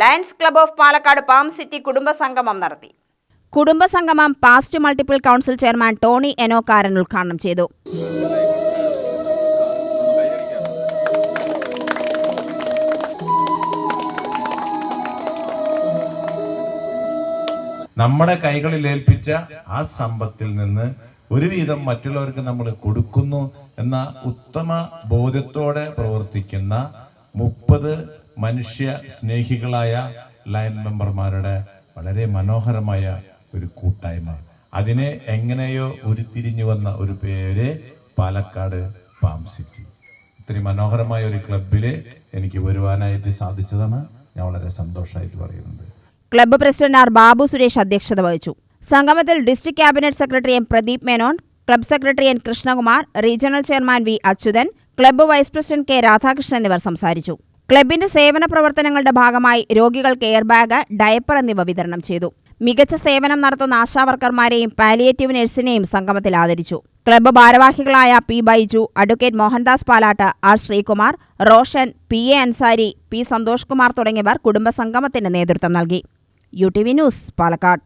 Lions club of Palakkad palm city കുടുംബസംഗമം നടത്തി. കുടുംബസംഗമം past multiple council chairman Tony Enokkaran ഉദ്ഘാടനം ചെയ്തു. നമ്മുടെ കൈകളിൽ ഏൽപ്പിച്ച ആ സമ്പത്തിൽ നിന്ന് ഒരു ഒരുവിധം മറ്റുള്ളവർക്ക് നമ്മൾ കൊടുക്കുന്നു എന്ന ഉത്തമ ബോധ്യത്തോടെ പ്രവർത്തിക്കുന്ന മുപ്പത് മനുഷ്യ സ്നേഹികളായ ലൈൻ മെമ്പർമാരുടെ വളരെ മനോഹരമായ ഒരു കൂട്ടായ്മ. അതിനെ എങ്ങനെയോ ഉരുത്തിരിഞ്ഞു വന്ന ഒരു പേര് പാലക്കാട് പാം സിറ്റി ഇത്രയും മനോഹരമായ ഒരു ക്ലബിൽ എനിക്ക് വരുവാനായിട്ട് സാധിച്ചതാണ്. ഞാൻ വളരെ സന്തോഷമായിട്ട് പറയുന്നത് club president R Babu Suresh അധ്യക്ഷത വഹിച്ചു. സംഗമത്തിൽ district cabinet secretary M Pradeep Menon club secretary N Krishnakumar regional chairman V Achuthan club vice president K Radhakrishnan എന്നിവർ സംസാരിച്ചു. ക്ലബിന്റെ സേവന പ്രവർത്തനങ്ങളുടെ ഭാഗമായി രോഗികൾക്ക് എയർ ബാഗ് ഡയപ്പർ എന്നിവ വിതരണം ചെയ്തു. മികച്ച സേവനം നടത്തുന്ന ആശാവർക്കർമാരെയും പാലിയേറ്റീവ് നഴ്സിനെയും സംഗമത്തിൽ ആദരിച്ചു. ക്ലബ്ബ് ഭാരവാഹികളായ P Baiju advocate Mohandas Palatt R Sreekumar Roshan P A Ansari P Santhosh Kumar തുടങ്ങിയവർ കുടുംബസംഗമത്തിന് നേതൃത്വം നൽകി. U T V news Palakkad.